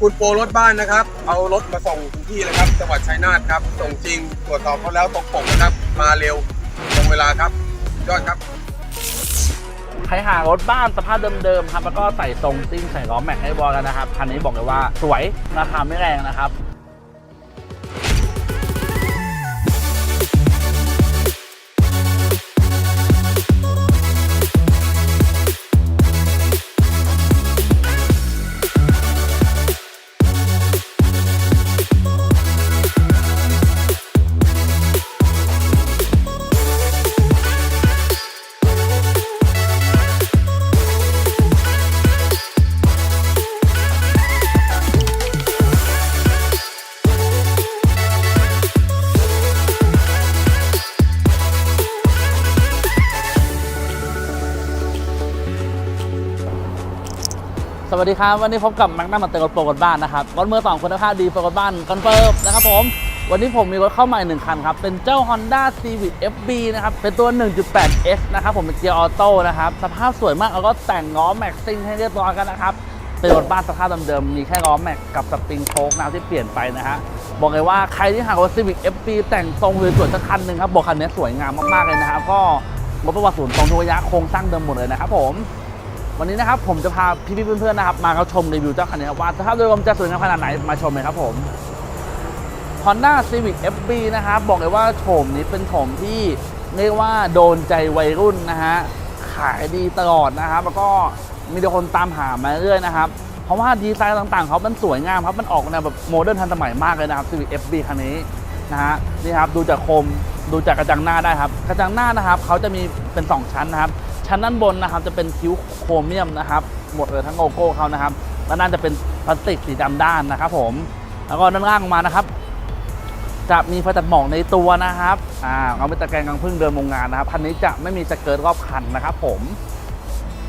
คุณโปรรถบ้านนะครับ เอารถมาส่งถึงที่เลยครับ จังหวัดชัยนาทครับ ส่งจริง ตรวจสอบเขาแล้วตกปกนะครับ มาเร็ว ตรงเวลาครับ ยอดครับ ใครหารถบ้านสภาพเดิมๆครับ แล้วก็ใส่ทรงซิ่งใส่ล้อแม็กให้บอลกันนะครับ คันนี้บอกเลยว่าสวยราคาไม่แรงนะครับ สวัสดีครับ วันนี้พบกับแม็กนัมมาเตอร์รถโปรกันบ้านนะครับรถมือสองคุณภาพดีโปรกบ้านคอนเฟิร์มนะครับผม วันนี้ผมมีรถเข้าใหม่หนึ่งคันครับ เป็นเจ้า Honda Civic FB นะครับ เป็นตัว 1.8S นะครับผมเป็นเกียร์ออโต้นะครับ สภาพสวยมาก แล้วก็แต่งล้อแม็กซิ่งให้เรียบร้อยกันนะครับ เป็นรถบ้านสภาพเดิมๆมีแค่ล้อแม็กกับสปริงโชคนะครับที่เปลี่ยนไปนะฮะบอกเลยว่าใครที่หากรถ Civic FB แต่งทรงสวยๆสักคันหนึ่งครับบอกคันนี้สวยงามมากๆเลยนะครับก็รถประวัติศูนย์ตรงทุกระยะโครงสร้างเดิมหมดเลยนะครับผม วันนี้นะครับผมจะพาพี่ๆเพื่อนๆนะครับมาเข้าชมรีวิวเจ้าคันนี้ครับว่าสภาพโดยรวมจะสวยงามขนาดไหนมาชมเลยครับผม Honda Civic FB นะครับบอกเลยว่าโฉมนี้เป็นโฉมที่เรียกว่าโดนใจวัยรุ่นนะฮะขายดีตลอดนะครับ แล้วก็มีคนตามหามาเรื่อยนะครับเพราะว่าดีไซน์ต่างๆเขามันสวยงามครับมันออกแนวแบบโมเดิร์นทันสมัยมากเลยนะครับ Civic FB คันนี้นะฮะนี่ครับดูจากโคมดูจากกระจังหน้าได้ครับ กระจังหน้านะครับเขาจะมีเป็น 2 ชั้นนะครับ ชั้นด้านบนนะครับจะเป็นคิ้วโครเมียมนะครับ หมดเลยทั้งโลโก้เขานะครับด้านหน้าจะเป็นพลาสติกสีดำด้านนะครับ ผม แล้วก็ด้านล่างลงมานะครับ จะมีไฟตัดหมอกในตัวนะครับอ่าเอาเป็นตะแกรงกลางพึ่งเดิมโรงงานนะครับคันนี้จะไม่มีสเกิร์ตรอบคันนะครับ ผม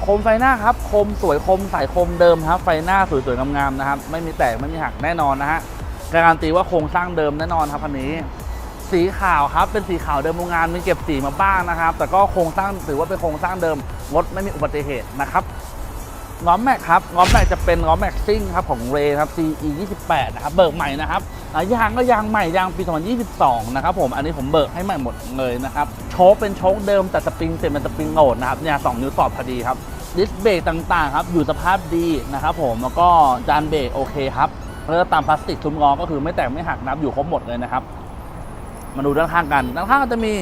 โคมไฟหน้าครับโคมสวยโคมใสโคมเดิมครับ ไฟหน้าสวยๆงามๆนะครับ ไม่มีแตกไม่มีหักแน่นอนนะฮะการันตีว่าโครงสร้างเดิมแน่นอนครับคันนี้ สีขาวครับเป็นสีขาวเดิมโรงงานมีเก็บสีมาบ้างนะครับ แต่ก็โครงสร้างถือว่าเป็นโครงสร้างเดิมรถไม่มีอุบัติเหตุนะครับล้อมแม็กครับล้อมแม็กจะเป็นล้อมแม็กซิ่งครับของเรครับ CE 28นะครับเบิกใหม่นะครับยางก็ยางใหม่ยางปี 2022 นะครับผมอันนี้ผมเบิกให้ใหม่หมดเลยนะครับโชคเป็นโชคเดิมแต่สปริงเสร็จเป็นสปริงโหลดนะครับเนี่ยสองนิ้วสอดพอดีครับดิสเบรกต่างๆครับอยู่สภาพดีนะครับผมแล้วก็จานเบรกโอเคครับแล้วตามพลาสติกซุ้มล้อก็คือไม่แตกไม่หักนับอยู่ครบหมดเลยนะครับ มาดูด้านข้างกัน ด้านข้างจะมี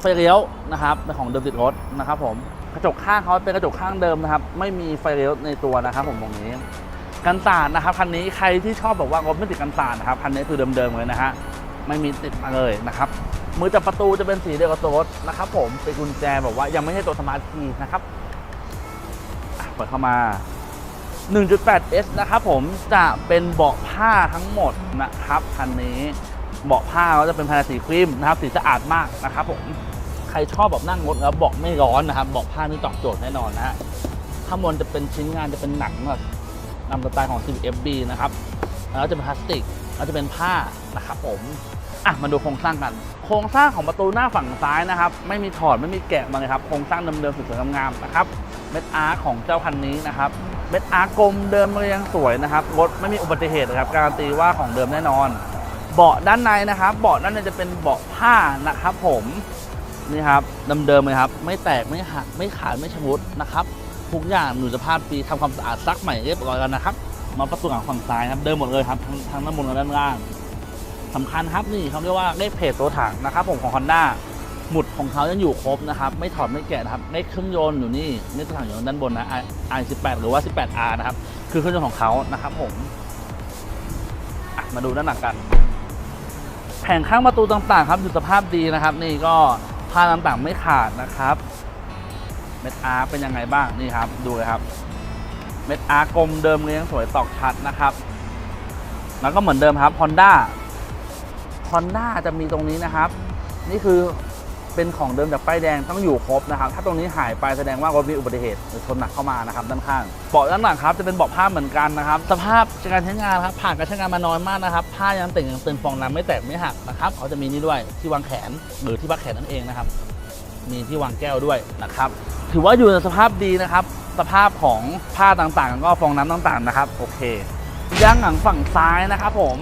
ไฟเลี้ยวนะครับเป็นของเดิมติดรถนะครับผมกระจกข้างเขาเป็นกระจกข้างเดิมนะครับ ไม่มีไฟเลี้ยวในตัวนะครับผมตรงนี้กันสาดนะครับคันนี้ใครที่ชอบแบบว่ารถไม่ติดกันสาดนะครับคันนี้คือเดิมๆเลยนะฮะไม่มีติดมาเลยนะครับมือจับประตูจะเป็นสีเดียวกับตัวรถนะครับ ผมเป็นกุญแจแบบว่ายังไม่ใช่ตัวสมาร์ทคีย์นะครับเปิดเข้ามา 1.8S นะครับผมจะเป็นเบาะผ้าทั้งหมดนะครับคันนี้ เบาะผ้าเขาจะเป็นภายในสีครีมนะครับสีสะอาดมากนะครับผมใครชอบแบบนั่งรถแล้วเบาะไม่ร้อนนะครับเบาะผ้านี่ตอบโจทย์แน่นอนนะฮะข้างบนจะเป็นชิ้นงานจะเป็นหนังแบบนำสไตล์ของ CFB นะครับแล้วจะเป็นพลาสติกแล้วจะเป็นผ้านะครับผมอะมาดูโครงสร้างกัน โครงสร้างของประตูหน้าฝั่งซ้ายนะครับ ไม่มีถอดไม่มีแกะมาเลยครับโครงสร้างเดิมๆสวยๆงามๆนะครับเม็ดอาร์ของเจ้าคันนี้นะครับเม็ดอาร์กลมเดิมเรียงสวยนะครับรถไม่มีอุบัติเหตุนะครับการันตีว่าของเดิมแน่นอน เบาะด้านในนะครับเบาะด้านในจะเป็นเบาะผ้านะครับ ผมนี่ครับเดิมๆเลยครับ ไม่แตกไม่หักไม่ขาดไม่ชำรุดนะครับทุกอย่างอยู่สภาพดีทำความสะอาดซักใหม่เรียบร้อยแล้วนะครับ มาประตูหลังฝั่งซ้ายครับ เดิมหมดเลยครับทั้งทั้งด้านบนและด้านล่างสำคัญครับนี่เขาเรียกว่าเลขเพจตัวถังนะครับ ผมของ Honda หมุดของเขายังอยู่ครบนะครับ ไม่ถอดไม่แกะนะครับเลขเครื่องยนต์อยู่นี่เลขตัวถังอยู่ด้านบนนะ i 18หรือว่า 18R นะครับ คือเครื่องยนต์ของเขานะครับ ผมมาดูด้านหลังกัน แผงข้างประตูต่างๆ ครับอยู่สภาพดีนะครับ นี่ก็ผ้าต่างๆไม่ขาดนะครับ เม็ดอาร์เป็นยังไงบ้างนี่ครับ ดูเลยครับ เม็ดอาร์กลมเดิมเลยยังสวยตอกชัดนะครับ แล้วก็เหมือนเดิมครับ Honda Honda จะมีตรงนี้นะครับ นี่คือ เป็นของเดิมจากป้ายแดงต้องอยู่ครบนะครับ ถ้าตรงนี้หายไปแสดงว่ารถมีอุบัติเหตุหรือชนหนักเข้ามานะครับด้านข้างเบาะด้านหลังครับจะเป็นเบาะผ้าเหมือนกันนะครับ สภาพการใช้งานครับผ่านการใช้งานมาน้อยมากนะครับผ้ายังติ่งยังตึงฟองน้ำไม่แตกไม่หักนะครับเขาจะมีนี่ด้วยที่วางแขนหรือที่พักแขนนั่นเองนะครับ มีที่วางแก้วด้วยนะครับ ถือว่าอยู่ในสภาพดีนะครับ สภาพของผ้าต่างๆ ก็ฟองน้ำต่างๆนะครับ โอเคย่างหลังฝั่งซ้ายนะครับผม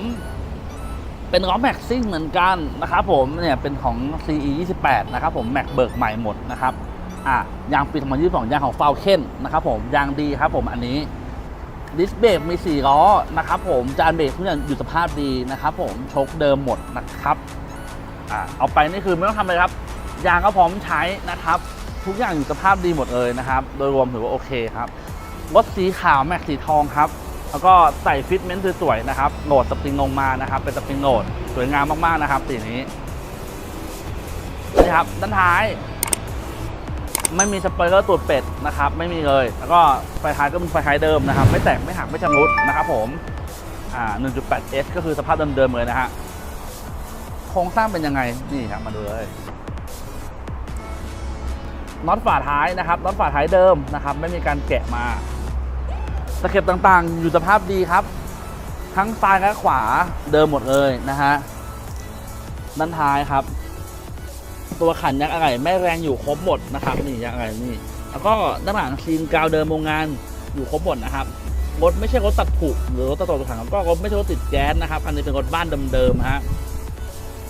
เป็นล้อแม็กซิ่งเหมือนกันนะครับผมเนี่ยเป็นของ CE 28นะครับผมแม็กเบิกใหม่หมดนะครับอะยางปี2022ยางของฟาวเคนนะครับผมยางดีครับผมอันนี้ดิสเบรกมี 4 ล้อนะครับผมจานเบรกทุกอย่างอยู่สภาพดีนะครับผมชคเดิมหมดนะครับอะเอาไปนี่คือไม่ต้องทำอะไรครับ ยางก็พร้อมใช้นะครับ ทุกอย่างอยู่สภาพดีหมดเลยนะครับ โดยรวมถือว่าโอเคครับรถสีขาวแม็กสีทองครับ แล้วก็ใส่ฟิตเมนต์สวยๆนะครับโหนดสปริงลงมานะครับ เป็นสปริงโหนดสวยงามมากๆนะครับสีนี้นี่ครับด้านท้าย ไม่มีสปอยเลอร์ตูดเป็ดนะครับ ไม่มีเลย แล้วก็ไฟท้ายก็เป็นไฟท้ายเดิมนะครับ ไม่แตกไม่หักไม่ชำรุดนะครับ ผมอ่า 1.8S ก็คือสภาพเดิมๆเลยนะฮะโครงสร้างเป็นยังไงนี่ครับมาดูเลยน็อตฝาท้ายนะครับน็อตฝาท้ายเดิมนะครับ ไม่มีการแกะมา ตะเข็บต่างๆ อยู่สภาพดีครับ ทั้งซ้ายและขวาเดิมหมดเลยนะฮะด้านท้ายครับ ตัวขันยักษ์อะไรไม่แรงอยู่ครบหมดนะครับ นี่ยักษ์อะไรนี่ แล้วก็ด้านหลังซีนกาวเดิมโรงงานอยู่ครบหมดนะครับรถไม่ใช่รถตัดผุหรือรถตัดต่อถังก็รถไม่ใช่รถติดแก๊สนะครับอันนี้เป็นรถบ้านเดิมๆฮะ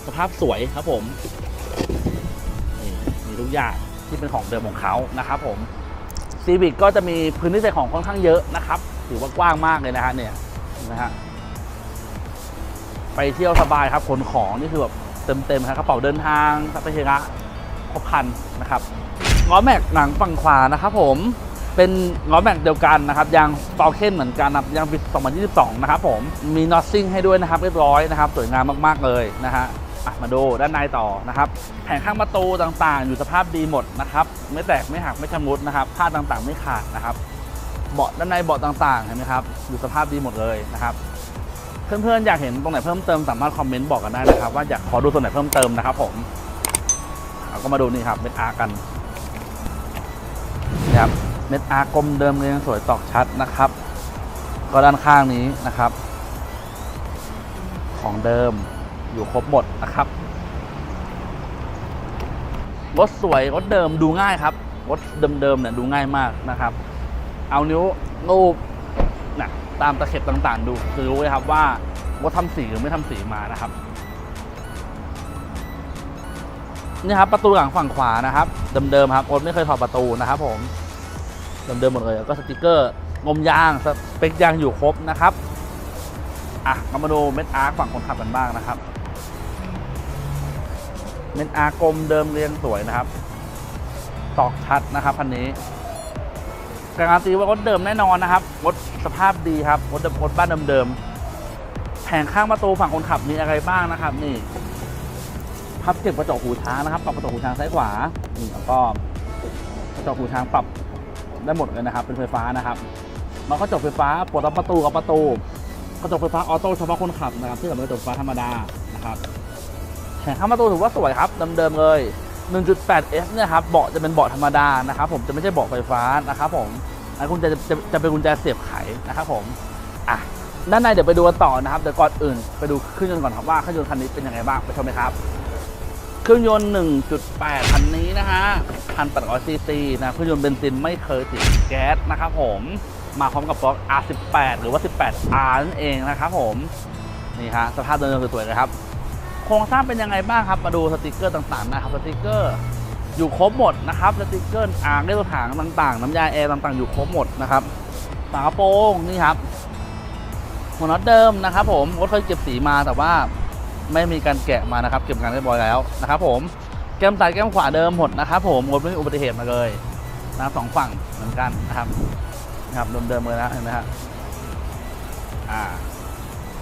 สภาพสวยครับผมนี่มีทุกอย่างที่เป็นของเดิมของเขานะครับผม ซีวิกก็จะมีพื้นที่ใส่ของค่อนข้างเยอะนะครับ ถือว่ากว้างมากเลยนะฮะเนี่ยนะฮะไปเที่ยวสบายครับขนของนี่คือแบบเต็มๆครับกระเป๋าเดินทางสัพเพระครบคันนะครับล้อแม็กหนังฝั่งขวานะครับผมเป็นล้อแม็กเดียวกันนะครับยางฟอลเคนเหมือนกันนับยางปี2022 นะครับผมมีนอตซิ่งให้ด้วยนะครับเรียบร้อยนะครับ สวยงามมากๆเลยนะฮะ มาดูด้านในต่อนะครับแผงข้างประตูต่างๆ อยู่สภาพดีหมดนะครับไม่แตกไม่หักไม่ชำรุดนะครับผ้าต่างๆ ไม่ขาดนะครับ เบาะด้านในเบาะต่างๆเห็นไหมครับอยู่สภาพดีหมดเลยนะครับเพื่อนๆอยากเห็นตรงไหนเพิ่มเติมสามารถคอมเมนต์บอกกันได้นะครับว่าอยากขอดูส่วนไหนเพิ่มเติมนะครับ ผมเราก็มาดูนี่ครับเม็ดอาร์กันนะครับเม็ดอาร์กลมเดิมเลยยังสวยตอกชัดนะครับ ก็ด้านข้างนี้นะครับ ของเดิม อยู่ครบหมดนะครับ รถสวยรถเดิมดูง่ายครับ รถเดิมๆเนี่ยดูง่ายมากนะครับ เอานิ้วลูบนะตามตะเข็บต่างๆ ดูคือรู้เลยครับว่าว่าทำสีหรือไม่ทำสีมานะครับนี่ครับประตูหลังฝั่งขวานะครับเดิมๆครับรถไม่เคยถอดประตูนะครับผมเดิมๆหมดเลยแล้วก็สติกเกอร์งมยางสเปคยางอยู่ครบนะครับอะเรามาดูเม็ดอาร์คฝั่งคนขับกันบ้างนะครับ เม็ดอากลมเดิมเรียงสวยนะครับ ตอกชัดนะครับคันนี้การันตีว่ารถเดิมแน่นอนนะครับรถสภาพดีครับรถรถบ้านเดิมๆแผงข้างประตูฝั่งคนขับมีอะไรบ้างนะครับ นี่พับเก็บกระจกหูช้างนะครับปรับกระจกหูช้างซ้ายขวานี่แล้วก็กระจกหูช้างปรับได้หมดเลยนะครับ เป็นไฟฟ้านะครับแล้วก็จกไฟฟ้าปลดล็อกประตูกับประตูกระจกไฟฟ้าออโต้เฉพาะคนขับนะครับที่เหลือเป็นกระจกไฟฟ้าธรรมดานะครับ แผงข้างประตูถือว่าสวยครับเดิมๆเลย 1.8S เนี่ยครับเบาะจะเป็นเบาะธรรมดานะครับผมจะไม่ใช่เบาะไฟฟ้านะครับผมอันคุณจะจะจะเป็นกุญแจเสียบไขนะครับผมอะด้านในเดี๋ยวไปดูกันต่อนะครับแต่ก่อนอื่นไปดูเครื่องยนต์ก่อนครับว่าเครื่องยนต์คันนี้เป็นยังไงบ้างไปชมเลยครับเครื่องยนต์ 1.8 คันนี้นะฮะ1,800ซีซีนะเครื่องยนต์เบนซินไม่เคยติดแก๊สนะครับผมมาพร้อมกับบล็อก R18 หรือว่า 18R นั่นเองนะครับผมนี่ฮะสภาพเดิมๆสวยๆเลยครับ โครงสร้างเป็นยังไงบ้างครับมาดูสติกเกอร์ต่างๆนะครับสติกเกอร์อยู่ครบหมดนะครับสติกเกอร์อ่างได้ตัวถังต่าง ๆ น้ำยาแอร์ต่างๆ อยู่ครบหมดนะครับฝากระโปรงนี่ครับหัวน็อตเดิมนะครับ ผมรถเคยเก็บสีมาแต่ว่าไม่มีการแกะมานะครับ เก็บงานเรียบร้อยแล้วนะครับผมแก้มซ้ายแก้มขวาเดิมหมดนะครับผมรถไม่มีอุบัติเหตุมาเลยนะสองฝั่งเหมือนกันนะครับนะครับเดิมๆเลยนะเห็นไหมฮะอ่า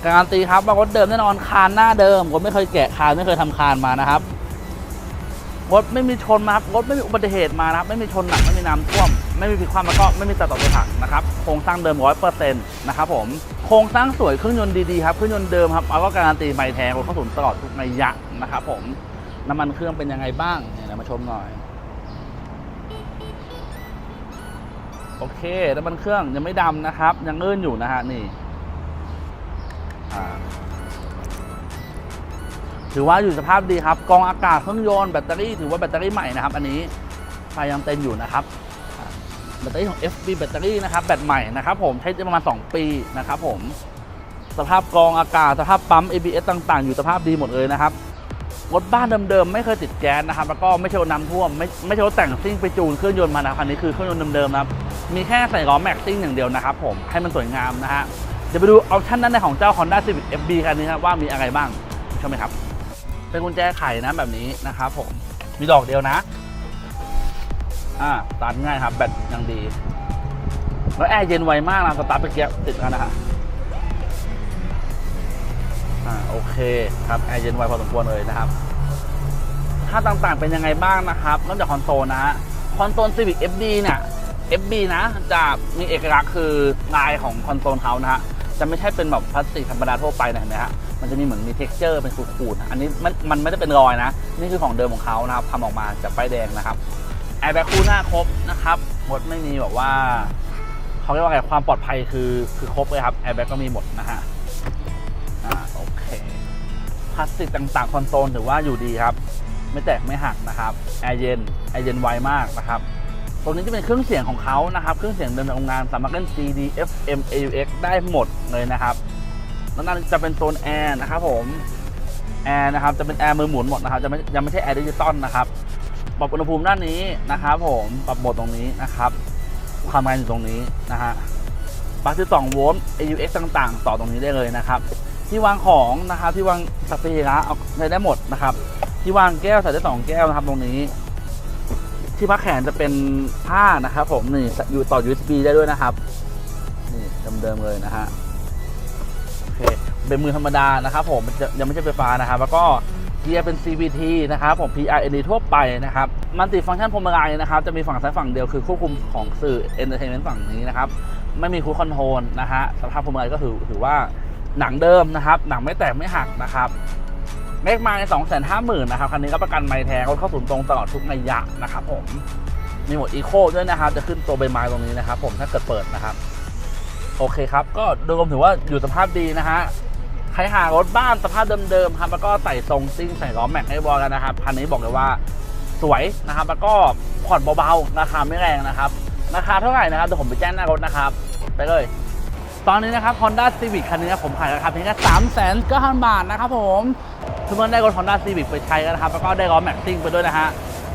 การันตีครับว่ารถเดิมแน่นอนคานหน้าเดิมรถไม่เคยแกะคานไม่เคยทำคานมานะครับรถไม่มีชนมาครับรถไม่มีอุบัติเหตุมานะครับ ไม่มีชนหนักไม่มีน้ำท่วม ไม่มีผิดความแล้วก็ไม่มีตัดต่อตัวถังนะครับโครงสร้างเดิมร้อยเปอร์เซ็นต์นะครับผมโครงสร้างสวยเครื่องยนต์ดีๆครับเครื่องยนต์เดิมครับแล้วก็การันตีไม่แท้รถเข้าศูนย์ตลอดทุกระยะนะครับผมน้ำมันเครื่องเป็นยังไงบ้างเนี่ยมาชมหน่อยโอเคน้ำมันเครื่องยังไม่ดำนะครับ ยังเลื่อนอยู่นะฮะนี่ ถือว่าอยู่สภาพดีครับกรองอากาศเครื่องยนต์แบตเตอรี่ถือว่าแบตเตอรี่ใหม่นะครับ อันนี้ไฟยังเต็มอยู่นะครับแบตเตอรี่ของ FB แบตเตอรี่นะครับแบตใหม่นะครับผมใช้ได้ประมาณ 2 ปีนะครับผมสภาพกรองอากาศสภาพปั๊ม ABS ต่าง ๆ อยู่สภาพดีหมดเลยนะครับรถบ้านเดิมๆไม่เคยติดแก๊สนะครับ แล้วก็ไม่ใช่รถน้ำท่วม ไม่ไม่ใช่รถแต่งซิ่งไปจูนเครื่องยนต์มานะครับคันนี้คือเครื่องยนต์เดิมๆนะครับมีแค่ใส่ล้อแม็กซิ่งอย่างเดียวนะครับผมให้มันสวยงามนะฮะ ดี๋ยวไปดูออปชั่นด้านในของเจ้า Honda Civic FB คันนี้ครับว่ามีอะไรบ้างใช่ไหมครับ เป็นกุญแจไขนะแบบนี้นะครับผมมีดอกเดียวนะ อ่าตาร์ทง่ายครับ แบตยังดี แล้วแอร์เย็นไวมากนะสตาร์ทไปเกียติดกันนะฮะอ่าโอเคครับแอร์เย็นไวพอสมควรเลยนะครับค่าต่างๆเป็นยังไงบ้างนะครับนอกจากคอนโซลนะฮะคอนโซล Civic FD เนี่ย FB นะจะมีเอกลักษณ์คือลายของคอนโซลเขานะฮะ จะไม่ใช่เป็นแบบพลาสติกธรรมดาทั่วไปนะเห็นไหมฮะมันจะมีเหมือนมี t e x t อร์เป็นขูดๆอันนี้มันมันไม่ได้เป็นรอยนะ นี่คือของเดิมของเขานะครับทำออกมาจากป้ายแดงนะครับแอร์แบ็คคู่หน้าครบนะครับรถไม่มีแบบว่าเขาเรียกว่าไงความปลอดภัยคือคือครบเลยครับแอร์แบ็คก็มีหมดนะฮะอ่าโอเคพลาสติกต่างๆคอนโซลถือว่าอยู่ดีครับ ไม่แตกไม่หักนะครับแอร์เย็นแอร์เย็นไวมากนะครับ ตรงนี้จะเป็นเครื่องเสียงของเขานะครับ เครื่องเสียงเดิมจากโรงงานสามารถเล่น CD FM AUX ได้หมดเลยนะครับแล้วนั่นจะเป็นโซนแอร์นะครับผมแอร์นะครับจะเป็นแอร์มือหมุนหมดนะครับจะไม่ยังไม่ใช่แอร์ดิจิตอลนะครับปรับอุณหภูมิด้านนี้นะครับผมปรับโหมดตรงนี้นะครับความแรงอยู่ตรงนี้นะฮะปลั๊ก12โวลต์ AUX ต่าง ๆ ต่อตรงนี้ได้เลยนะครับ ที่วางของนะครับที่วางสเปรย์นะเอาใช้ได้หมดนะครับ ที่วางแก้วใส่ได้สองแก้วนะครับตรงนี้ ที่พักแขนจะเป็นผ้านะครับ ผมนี่อยู่ต่อ USB ได้ด้วยนะครับ นี่เดิมๆเลยนะฮะโอเคเป็นมือธรรมดานะครับ ผมยังไม่ใช่ไฟฟ้านะครับ แล้วก็เกียร์เป็น CVT นะครับผม PRND ทั่วไปนะครับมันติดฟังก์ชันพวงมาลัยนะครับ จะมีฝั่งซ้ายฝั่งเดียวคือควบคุมของสื่อ Entertainment ฝั่งนี้นะครับ ไม่มีคูคอนโทรลนะฮะสภาพพวงมาลัยก็ถือถือว่าหนังเดิมนะครับ หนังไม่แตกไม่หักนะครับ เลขไม้สองแสนห้าหมื่นนะครับ คันนี้ก็ประกันไม้แท้รถเข้าศูนย์ตรงตลอดทุกนัยะนะครับผม มีหมดอีโคด้วยนะครับ จะขึ้นตัวใบไม้ตรงนี้นะครับผมถ้าเกิดเปิดนะครับ โอเคครับ ก็โดยรวมถือว่าอยู่สภาพดีนะฮะ ใครหารถบ้านสภาพเดิมๆครับ แล้วก็ใส่ทรงซิ่งใส่ล้อแม็กให้บอลกันนะครับ คันนี้บอกเลยว่าสวยนะครับ แล้วก็ผ่อนเบาๆ ราคาไม่แรงนะครับ ราคาเท่าไหร่นะครับเดี๋ยวผมไปแจ้งหน้ารถนะครับ ไปเลยตอนนี้นะครับ Honda Civic คันนี้ผมขายราคาเพียงแค่3 9 0 0 0บาทนะครับผม ทุกคนได้รถ Honda Civic ไปใช้กันนะครับ แล้วก็ได้ล้อแม็กซิ่งไปด้วยนะฮะ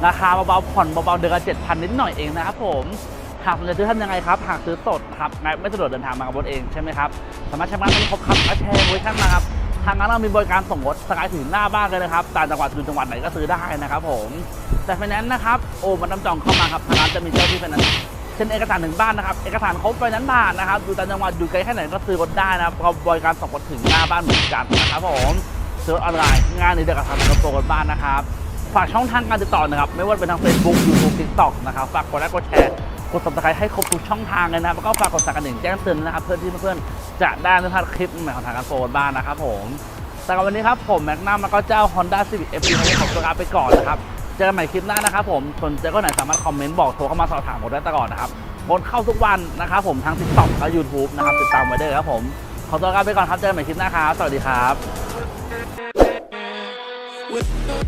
ราคาเบาๆผ่อนเบาๆเดือนละ7,000 นิดหน่อยเองนะครับผมหากสนใจซื้อทำยังไงครับ หากซื้อสดครับไม่สะดวกเดินทางมากับรถเองใช่ไหมครับ สามารถใช้บ้านได้ครบครับและแชร์เวอร์ชันมาครับ ทางร้านเรามีบริการส่งรถสกายถึงหน้าบ้านเลยนะครับ ต่างจังหวัดอยู่จังหวัดไหนก็ซื้อได้นะครับผม แต่ไฟแนนซ์นะครับ โอ้มันนำจองเข้ามาครับ ทางร้านจะมีเจ้าที่ไฟแนนซ์เช่นเอกสารถึงบ้านนะครับ เอกสารครบไฟแนนซ์ผ่านนะครับ อยู่ต่างจังหวัดอยู่ไกลแค่ไหนก็ซื้อรถได้นะครับบริการส่งรถถึงหน้าบ้านเหมือนกันนะครับผม ซื้อออนไลน์งานนี้เดียวกับทางกระโปรงรถบ้านนะครับ ฝากช่องทางการติดต่อนะครับ ไม่ว่าเป็นทาง Facebook YouTube TikTok นะครับ ฝากกดไลค์กดแชร์กด subscribe ให้ครบทุกช่องทางเลยนะครับแล้วก็ฝากกดสั่นกระดิ่งแจ้งเตือนนะครับเพื่อที่เพื่อนๆจะได้ไม่พลาดคลิปใหม่ของทางการโฟนบ้านนะครับผมสำหรับวันนี้ครับผมแม็กนัมแล้วก็เจ้า Honda Civic FD คันนี้ผมตัวลาไปก่อนนะครับเจอกันใหม่คลิปหน้านะครับผมสนใจก็ไหนสามารถคอมเมนต์บอกโทรเข้ามาสอบถามผมได้ตลอดนะครับบนเข้าทุกวันนะครับผมทาง TikTok และ YouTube นะครับติดตามไว้ด้วยครับผมขอตัวลาไปก่อนครับเจอกันใหม่คลิปหน้าครับสวัสดีครับ We'll